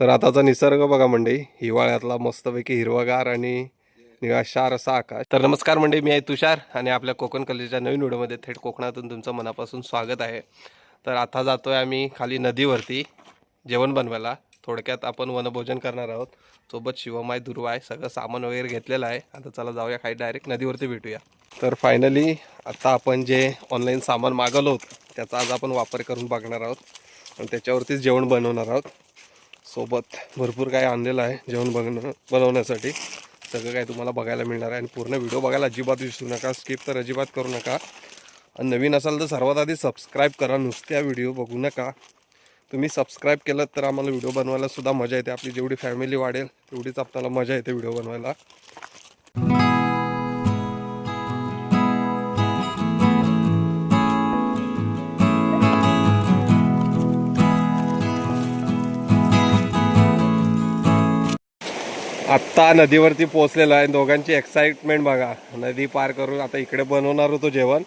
तर आताचा निसर्ग बघा मंडळी हिवाळ्यातला मस्तपैकी हिरवागार आणि निळाशार असा आकाश. तर नमस्कार मंडळी मी आहे तुषार आणि आपल्या कोकण कलेच्या नवीन व्हिडिओमध्ये थेट कोकणातून तुमचं मनापासून स्वागत आहे. तर आता जातोय आम्ही खाली नदीवरती जेवण बनवायला. थोडक्यात आपण वनभोजन करणार आहोत. सोबत शिवमाय दुर्वा आहे सगळं सामान वगैरे घेतलेलं आहे. आता चला जाऊया खाली डायरेक्ट नदीवरती भेटूया. तर फायनली आता आपण जे ऑनलाईन सामान मागवलं होतं त्याचा आज आपण वापर करून बघणार आहोत. आणि त्याच्यावरतीच जेवण बनवणार आहोत. सोबत भरपूर काही आणलेलं आहे जेवण बघणं बनवण्यासाठी. सगळं काही तुम्हाला बघायला मिळणार आहे आणि पूर्ण व्हिडिओ बघायला अजिबात विसरू नका स्किप तर अजिबात करू नका. आणि नवीन असाल तर सर्वात आधी सबस्क्राईब करा नुसत्या व्हिडिओ बघू नका. तुम्ही सबस्क्राईब केलं तर आम्हाला व्हिडिओ बनवायला सुद्धा मजा येते आपली जेवढी फॅमिली वाढेल तेवढीच आपल्याला मजा येते व्हिडिओ बनवायला. आत्ता नदीवरती पोहोचलेलो आहे. दोघांची एक्साइटमेंट बघा. नदी पार करून आता इकडे बनवणार होतो जेवण.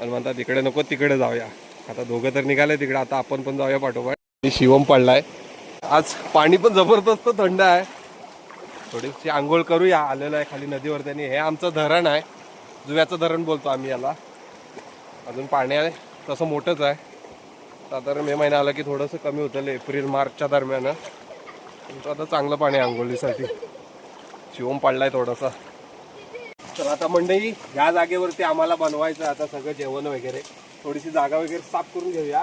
आणि म्हणतात इकडे नको तिकडे जाऊया. आता दोघं तर निघाले तिकडे. आता आपण पण जाऊया पाठोपाठ. आणि शिवम पडलाय. आज पाणी पण जबरदस्त थंड आहे. थोडीशी आंघोळ करूया. आलेलो आहे खाली नदीवरती आणि हे आमचं धरण आहे. जुव्याचं धरण बोलतो आम्ही याला. अजून पाणी आहे. तसं मोठंच आहे. साधारण मे महिना आला की थोडंसं कमी होतं एप्रिल मार्चच्या दरम्यान. तुमचं आता चांगलं पाणी आंघोळीसाठी. शिवम पडलाय थोडासा. तर आता मंडळी ह्या जागेवरती आम्हाला बनवायचं आहे आता सगळं जेवण वगैरे. थोडीशी जागा वगैरे साफ करून घेऊया.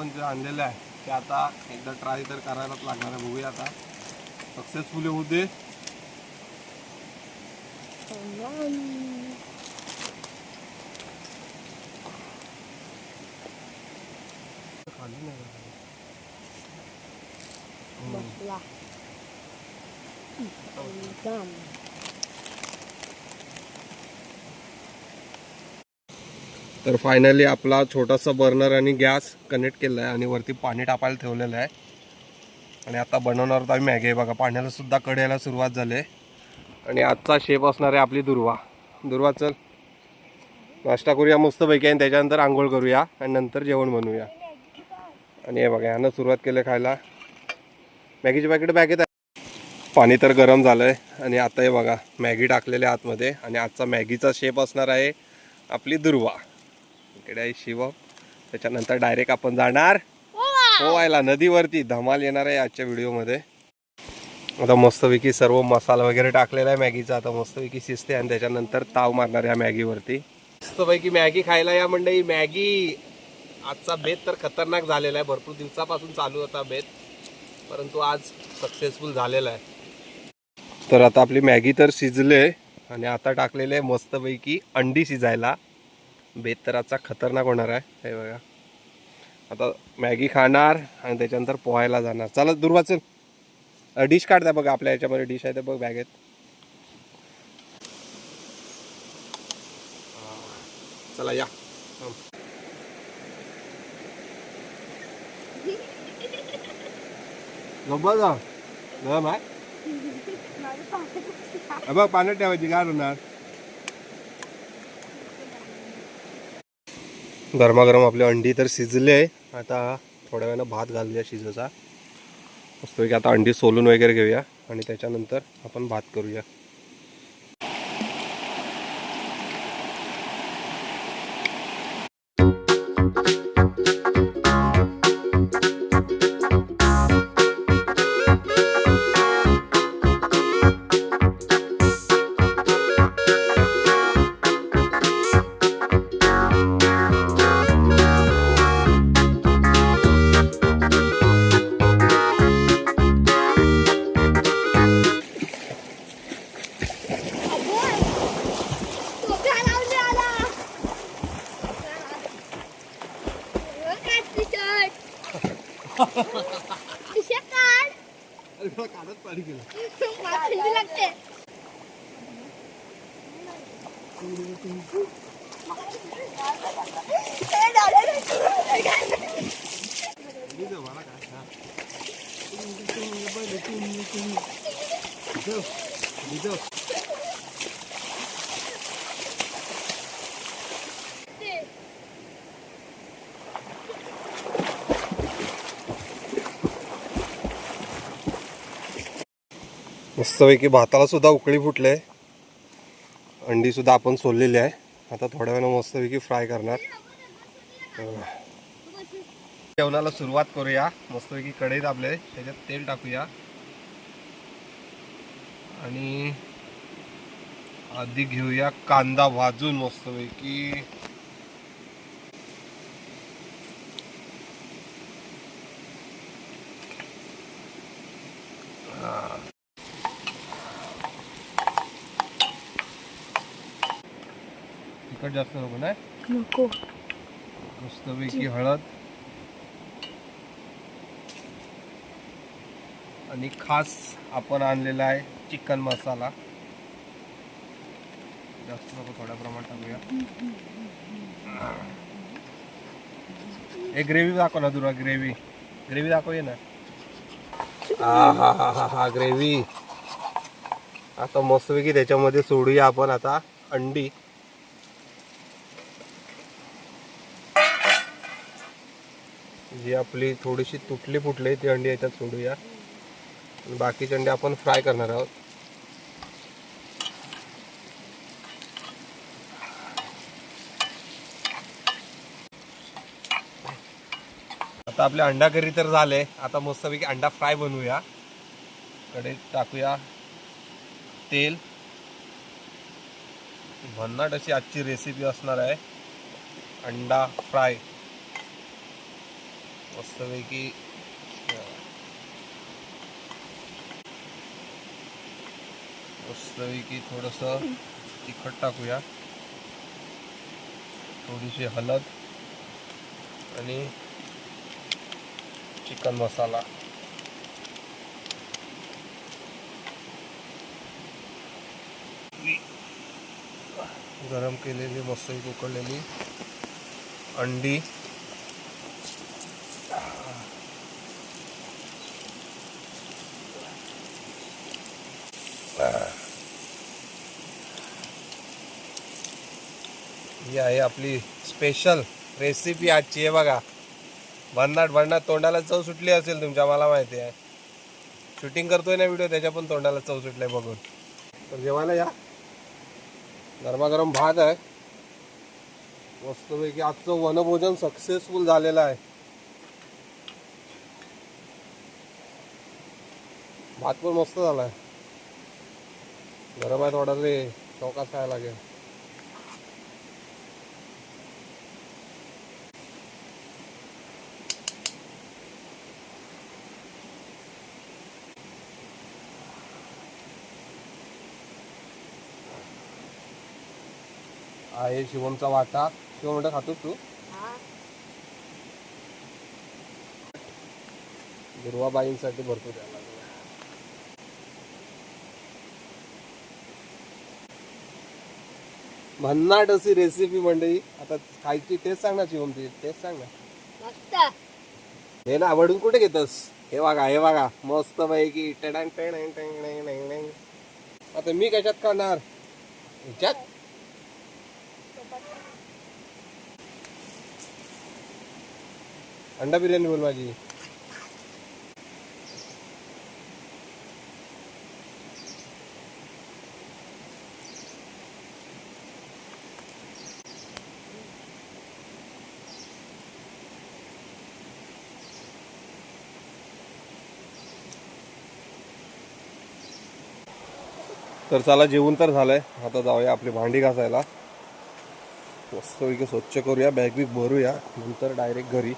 आपण जे आणलेलं आहे ते आता एकदा ट्राय तर करायलाच लागणार आहे. बघूया आता. सक्सेसफुल होऊ दे खाली नाही तर फायनली आपला छोटासा बर्नर आणि गॅस कनेक्ट केला आहे आणि वरती पाणी टाकायला ठेवलेलं आहे. आणि आता बनवणार आम्ही मॅगी. आहे बघा पाण्याला सुद्धा कड्याला सुरुवात झाली आहे. आणि आजचा शेप असणार आहे आपली दुर्वा. दुर्वा चल. नाश्ता करूया मस्तपैकी आणि त्याच्यानंतर आंघोळ करूया आणि नंतर जेवण बनवूया. आणि हे बघा ह्यानं सुरुवात केलं खायला. मॅगीचे पॅकेट बॅगेत आहे. पाणी तर गरम झालं आहे आणि आता हे बघा मॅगी टाकलेले आतमध्ये. आणि आजचा मॅगीचा शेप असणार आहे आपली दुर्वा. इकडे आहे शिव. त्याच्यानंतर डायरेक्ट आपण जाणार पोवायला नदीवरती धमाल येणार आहे आजच्या व्हिडिओमध्ये. आता मस्तपैकी सर्व मसाला वगैरे टाकलेला आहे मॅगीचा. आता मस्तपैकी शिजते आणि त्याच्यानंतर ताव मारणार या मॅगीवरती. मस्तपैकी मॅगी खायला या मंडळी. मॅगी आजचा बेत तर खतरनाक झालेला आहे. भरपूर दिवसापासून चालू होता बेत परंतु आज सक्सेसफुल झालेला आहे. तर आता आपली मॅगी तर शिजले आणि आता टाकलेले मस्तपैकी अंडी शिजायला. बेत तर आजचा खतरनाक होणार आहे. हे बघा. आता मॅगी खाणार आणि त्याच्यानंतर पोहायला जाणार. चला दुर्वा चल डिश काढता बघा. आपल्या याच्यामध्ये डिश आहे ते बघ बॅगेत. चला या. बघ पाण्यात ठेवायची काय होणार? गरमागरम आपले अंडी तर शिजले आता थोड्या वेळानं भात घालूया शिजायचा मस्तपैकी आता अंडी सोलून वगैरे घेऊया आणि त्याच्यानंतर आपण भात करूया. पिशव्या काढ अरे मला कानात पाणी गेलं मला थंडी लागते हे मस्तपैकी भाताला सुद्धा उकळी फुटले. अंडी सुद्धा आपण सोललेली आहे. आता थोड्या वेळानं मस्तपैकी फ्राय करणार. जेवणाला सुरुवात करूया. मस्तपैकी कढई दाबले त्याच्यात तेल टाकूया. आणि आधी घेऊया कांदा भाजून मस्तपैकी तिखट जास्त नको नाही? नको. मस्तपैकी हळद. आणि खास आपण आणलेला आहे चिकन मसाला. जास्त नको थोड्या प्रमाणात टाकूया. एक ग्रेव्ही दाखव ना तुला ग्रेव्ही. ग्रेव्ही दाखव ये ना. हा हा हा हा हा ग्रेव्ही. आता मस्तपैकी त्याच्यामध्ये सोडूया आपण आता अंडी जी आपली थोडीशी तुटली फुटली ती अंडी याच्यात सोडूया. बाकीची अंडी आपण फ्राय करणार आहोत. आता आपले अंडा करी तर झाले. आता मस्तपैकी अंडा फ्राय बनवूया. कडे टाकूया तेल. भन्नाट अशी आजची रेसिपी असणार आहे. अंडा फ्राय. मस्तपैकी मस्तपैकी थोडंसं तिखट टाकूया. थोडीशी हलद आणि चिकन मसाला. गरम केलेली मस्त उकळलेली अंडी. ही आहे आपली स्पेशल रेसिपी आजची. आहे बघा. भन्नाट भन्नाट तोंडाला चव सुटली असेल तुमच्या मला माहिती आहे. शूटिंग करतोय ना व्हिडिओ त्याच्या पण तोंडाला चव सुटलाय बघून. तर जेवायला या. गरमागरम भात आहे. मस्तपैकी आजचं वनभोजन सक्सेसफुल झालेलं आहे. भात पण मस्त झाला आहे गरम आहे थोडा रे चौकात खायला लागेल. आहे शिवमचा वाटा. शिवम म्हणता खातोस तू. दुर्वाबाईंसाठी भरतो त्याला भन्नाट अशी रेसिपी मंडळी आता खायची टेस्ट सांग ना शिवम ती टेस्ट सांग ना. हे ना आवडून कुठे घेतस? हे बघा हे बघा मस्त पैकी टेंग टेंग टेंग टेंग. आता मी कशात करणार ह्याच्यात? अंडा बिर्याणी बोल माझी. तर चला जेवण तर झालंय. आता जाऊया आपली भांडी घासायला. मस्तपैकी स्वच्छ करूया बॅग बिग भरूया. नंतर डायरेक्ट घरी.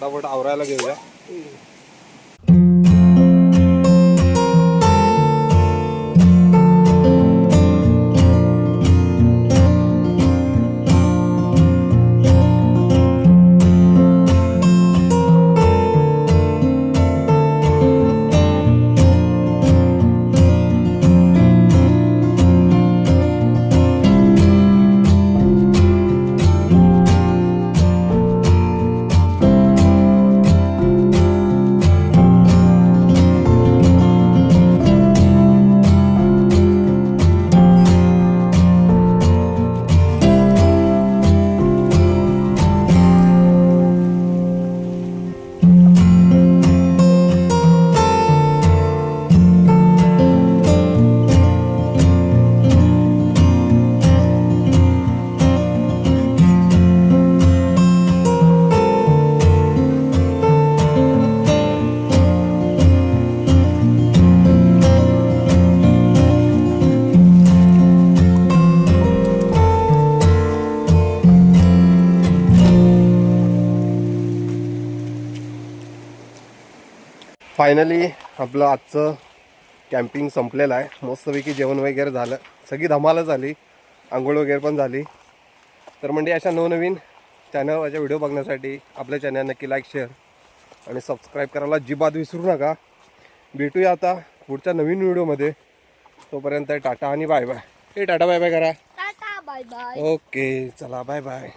फटाफट आवरायला घेऊया. फायनली आपलं आजचं कॅम्पिंग संपलेलं आहे. मस्तपैकी जेवण वगैरे झालं. सगळी धमाला झाली. आंघोळ वगैरे पण झाली. तर म्हणजे अशा नवनवीन चॅनलवरच्या व्हिडिओ बघण्यासाठी आपल्या चॅनल नक्की लाईक शेअर आणि सबस्क्राईब करायला अजिबात विसरू नका. भेटूया आता पुढच्या नवीन व्हिडिओमध्ये तोपर्यंत टाटा आणि बाय बाय हे टाटा बाय बाय करा. टाटा बाय बाय ओके चला बाय बाय